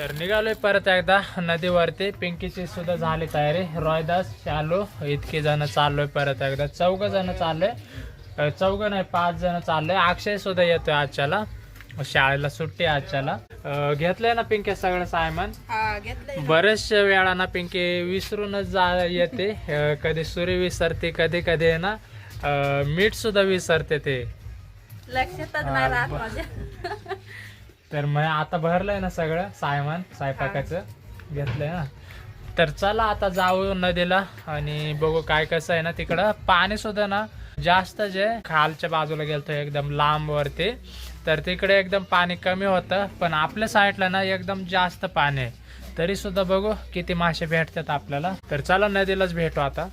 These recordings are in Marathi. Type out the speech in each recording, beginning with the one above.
तर निघालोय परत एकदा. नदीवरती पिंकीची सुद्धा झाली तयारी. रॉयदास शालू इतके जण चाललोय परत एकदा. चौघ जण चाललोय. चौघ नाही पाच जण चाललोय. अक्षय सुद्धा येतोय आजच्याला. शाळेला सुट्टी आजच्याला. घेतलंय ना पिंके सगळं सायमान बरेचशा वेळा ना पिंकी विसरूनच जा येते. कधी सुरी विसरते कधी कधी ना मीठ सुद्धा विसरते ते. लक्षातच तर मग आता भरलंय ना सगळं सायमान स्वयंपाकाचं. घेतलंय ना. तर चला आता जाऊ नदीला आणि बघू काय कसं आहे ना तिकडं. पाणी सुद्धा ना जास्त जे खालच्या बाजूला गेलतो एकदम लांब वरती तर तिकडे एकदम पाणी कमी होतं पण आपल्या साईडला ना एकदम जास्त पाणी आहे. तरी सुद्धा बघू किती मासे भेटतात आपल्याला. तर चला नदीलाच भेटू आता.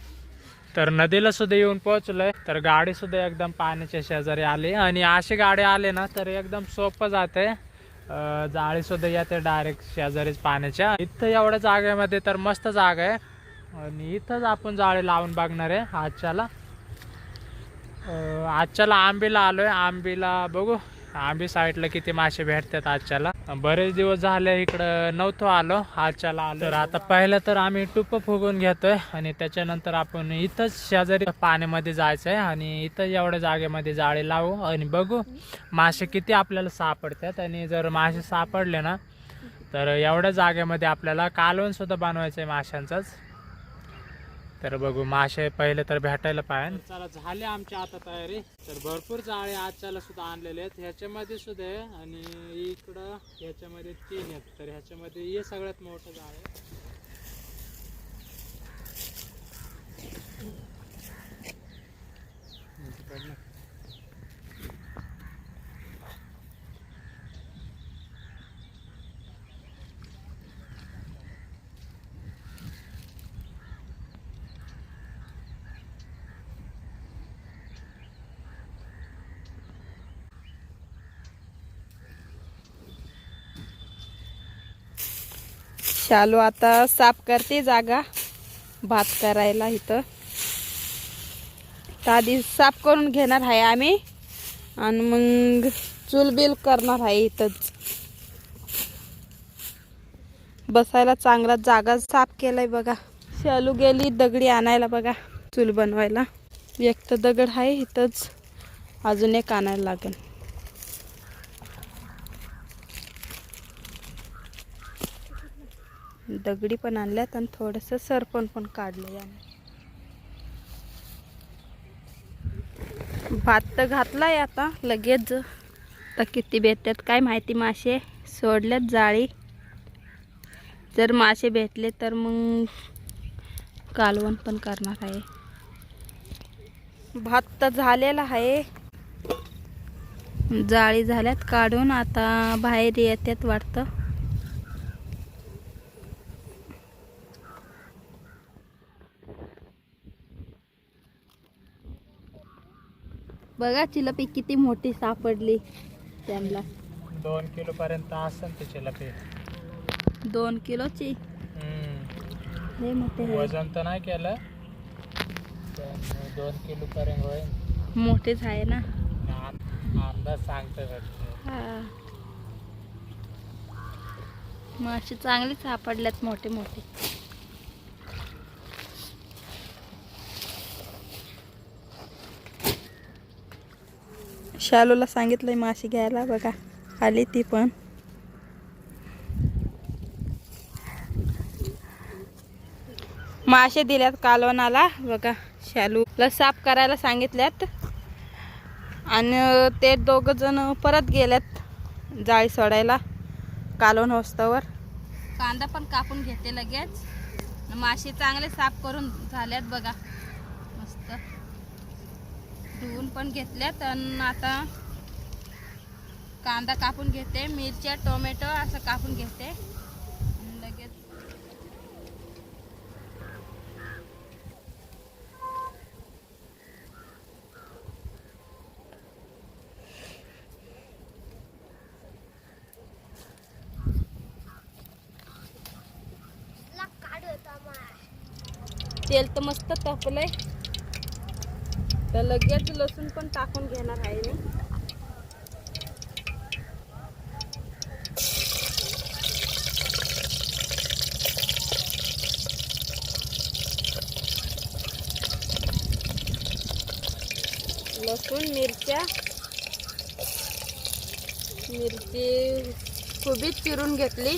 तर नदीला सुद्धा येऊन पोहोचलोय तर गाडी सुद्धा एकदम पाण्याच्या शेजारी आली. आणि अशी गाडी आली ना तर एकदम सोपं जाते जाळी सुद्धा येते डायरेक्ट शेजारीच पाण्याच्या. इथं एवढ्या जागेमध्ये तर मस्त जागा आहे. आणि इथंच आपण जाळी लावून बघणार आहे आजच्याला. अं, आजच्याला आंबीला आलोय. आंबीला बघू. आंबी साईडला किती मासे भेटतात आजच्याला बरेच दिवस झाले इकडं नव्हतो आलो आजच्याला आलो. तर आता पहिलं तर आम्ही टुप फुगून घेतोय आणि त्याच्यानंतर आपण इथंच शेजारी पाण्यामध्ये जायचंय आणि इथं एवढ्या जागेमध्ये जाळी लावू आणि बघू मासे किती आपल्याला सापडतात आणि जर मासे सापडले ना तर एवढ्या जागेमध्ये आपल्याला कालवण सुद्धा बनवायचं आहे माशांचंच. तर बघू मासे पहिले तर भेटायला पाहिजे चला झाले आमच्या आता तयारी. तर भरपूर जाळे आजच्याला सुद्धा आणलेले आहेत. ह्याच्यामध्ये सुद्धा आहे आणि इकडं ह्याच्यामध्ये तीन आहेत. तर ह्याच्यामध्ये हे सगळ्यात मोठं जाळ आहे शालू आता साफ करते जागा. भात करायला इथं. तर आधी साफ करून घेणार आहे आम्ही. आणि मग चुलबिल करणार आहे इथंच. बसायला चांगला जागा साफ केलाय बघा. शालू गेली दगडी आणायला बघा. चूल बनवायला. एक तर दगड आहे इथंच. अजून एक आणायला लागेल. दगडी पण आणल्यात आणि थोडंसं सरपण पण काढलं याने. भात तर घातलाय आता लगेच. तर किती भेटतात काय माहिती मासे. सोडल्यात जाळी. जर मासे भेटले तर मग कालवण पण करणार आहे. भात तर झालेला आहे. जाळी झाल्यात काढून आता बाहेर येतात वाटतं. बघा चिलपी किती मोठी सापडली त्यांना. दोन किलो पर्यंत असेल त्याची लपे दोन किलोची. लय मोठे आहे. वजन तर नाही केलं पण दोन किलो पर्यंत होईल. मोठेच आहे ना. आ- अंदाज सांगतोय फक्त हा. मासे चांगले सापडल्यात मोठे मोठे. शालूला सांगितलंय मासे घ्यायला बघा. आली ती पण. मासे दिल्यात कालवणाला. बघा शालूला साफ करायला सांगितल्यात. आणि ते दोघ जण परत गेल्यात जाळी सोडायला कालवण होस्तवर. कांदा पण कापून घेते लगेच. मासे चांगले साफ करून झाल्यात बघा. धुवून पण घेतल्यात आणि आता कांदा कापून घेते मिरच्या टोमॅटो असं कापून घेते. लगेच तेल तर मस्त तपलंय. तर लगेच लसूण पण टाकून घेणार आहे मी. लसूण मिरच्या. मिरची खुबीच चिरून घेतली.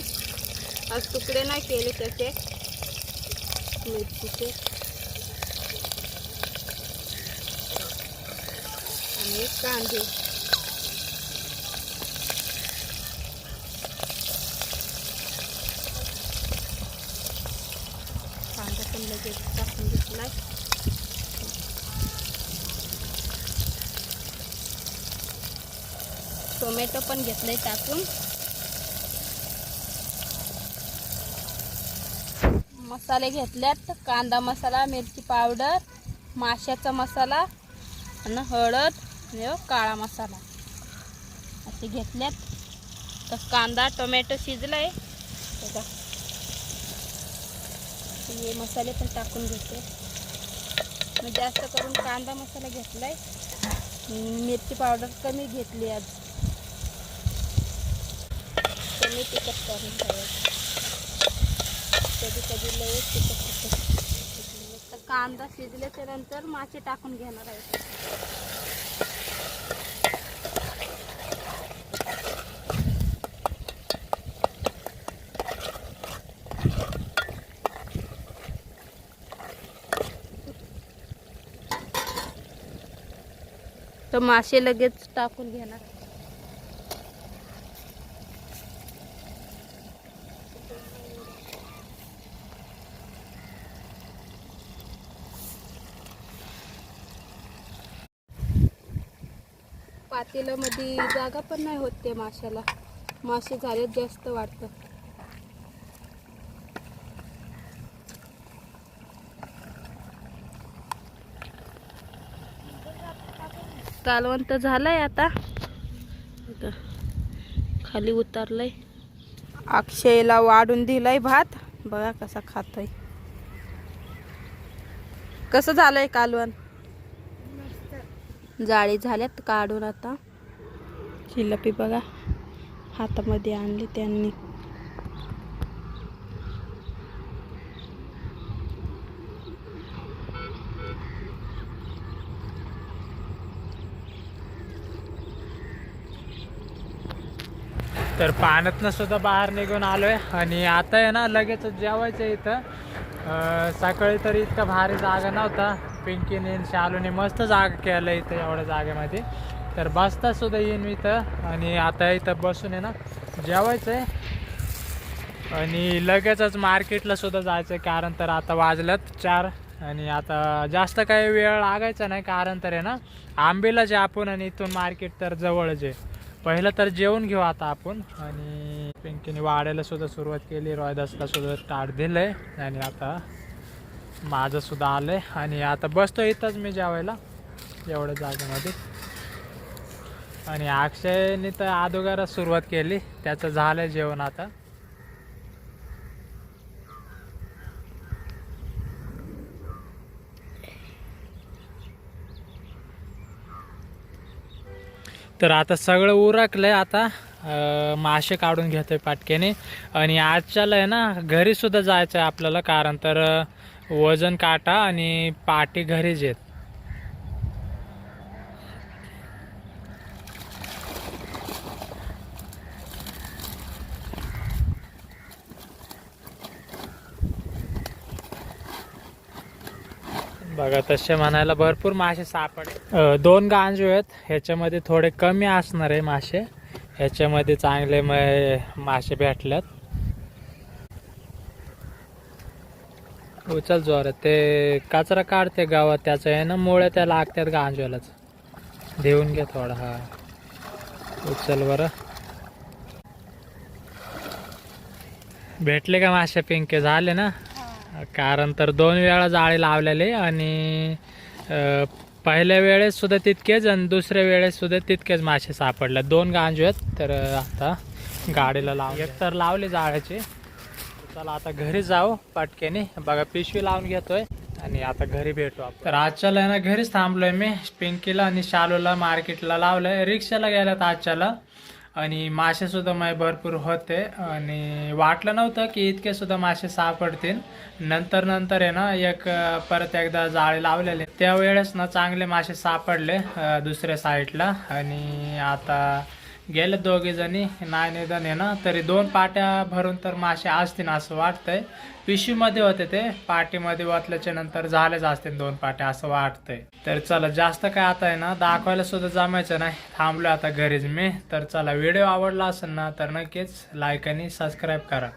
आज तुकडे नाही केले तसे मिरचीचे. आणि कांदे कांदा पण लगेच टाकून घेतलाय टोमॅटो पण घेतलंय टाकून मसाले घेतल्यात. कांदा मसाला मिरची पावडर माशाचा मसाला आणि हळद. हो काळा मसाला. असे घेतल्यात. तर कांदा टोमॅटो शिजलाय. बघा. हे मसाले पण टाकून घेते. मी जास्त करून कांदा मसाला घेतलाय. मिरची पावडर कमी घेतली आज. कमी तिखट करून कधी कधी लय तिखट तिखट. तर कांदा शिजल्याच्या नंतर मासे टाकून घेणार आहे. तर मासे लगेच टाकून घेणार. पातेल्यामध्ये जागा पण नाही होत ते माशाला. मासे झालेत जास्त वाटतं कालवंत तर झालंय आता. खाली उतरलंय. अक्षयला वाढून दिलाय भात. बघा कसा खातोय. कसं झालंय कालवण? जाळी झाल्यात काढून आता. जिलपी बघा. हातामध्ये आणली त्यांनी. तर पाण्यातनं सुद्धा बाहेर निघून आलो आहे आणि आता आहे ना लगेच जेवायचं आहे इथं. सकाळी तर इतका भारी जागा नव्हता. पिंकीने आणि शालूने मस्त जागा केलं इथं एवढ्या जागेमध्ये. तर बसता सुद्धा येईन मी इथं. आणि आता इथं बसून आहे ना जेवायचं आहे. आणि लगेचच मार्केटला सुद्धा जायचं आहे कारण तर आता वाजल्यात चार. आणि आता जास्त काही वेळ लागायचा नाही कारण तर आहे ना आंबेला जे आपण आणि इथून मार्केट तर जवळच आहे. पहिलं तर जेवून घेऊ आता आपण. आणि पिंकीने वाढायला सुद्धा सुरुवात केली रॉयदासला सुद्धा स्टार्ट दिलंय. आणि आता माझं सुद्धा आलंय. आणि आता बसतो इथंच मी जेवायला एवढ्या जागेमध्ये आणि अक्षयने तर अगोदरच सुरुवात केली त्याचं झालंय जेवण आता. तर आता सगळं उरकलंय आता मासे काढून घेतोय पाटक्याने. आणि आजच्याला आहे ना घरी सुद्धा जायचं आहे आपल्याला कारण तर वजन काटा आणि पाटी घरीच येत बघा तसे म्हणायला भरपूर मासे सापडले. दोन गांजू आहेत ह्याच्यामध्ये थोडे कमी असणार आहे मासे. ह्याच्यामध्ये चांगले मासे भेटल्यात. उचल जोर ते कचरा काढते गावात त्याचं आहे ना मुळे त्या लागतात गांजूलाच. देऊन घे थोडा हा. उचल बरं. भेटले का मासे पिंके? झाले ना? कारण तर दोन वेळा जाळे लावलेले आणि पहिल्या वेळेस सुद्धा तितकेच आणि दुसऱ्या वेळेस सुद्धा तितकेच मासे सापडले. दोन गांजू आहेत तर आता गाडीला लाव एक तर लावले जाळ्याचे. चला आता घरी जाऊ पटकेने. बघा पिशवी लावून घेतोय आणि आता घरी भेटू आपण. तर आजच्याला आहे ना घरीच थांबलोय मी. पिंकीला आणि शालूला मार्केटला लावलंय. रिक्षाला गेल्यात आजच्याला. आणि मासे सुद्धा माझे भरपूर होते आणि वाटलं नव्हतं की इतके सुद्धा मासे सापडतील. नंतर नंतर आहे ना एक परत एकदा जाळे लावलेले. त्यावेळेस ना चांगले मासे सापडले दुसऱ्या साईडला. आणि आता गेले दोघे जणी नाही निधन आहे ना तरी दोन पाट्या भरून तर मासे असतील असं वाटतंय. पिशवीमध्ये होते ते पाटीमध्ये वाटल्याच्या नंतर झालेच असतील दोन पाट्या असं वाटतंय. तर चला जास्त काय आता आहे ना दाखवायला सुद्धा जमायचं नाही. थांबलो आता घरीच मी. तर चला व्हिडिओ आवडला असेल ना तर नक्कीच लाईक आणि सबस्क्राईब करा.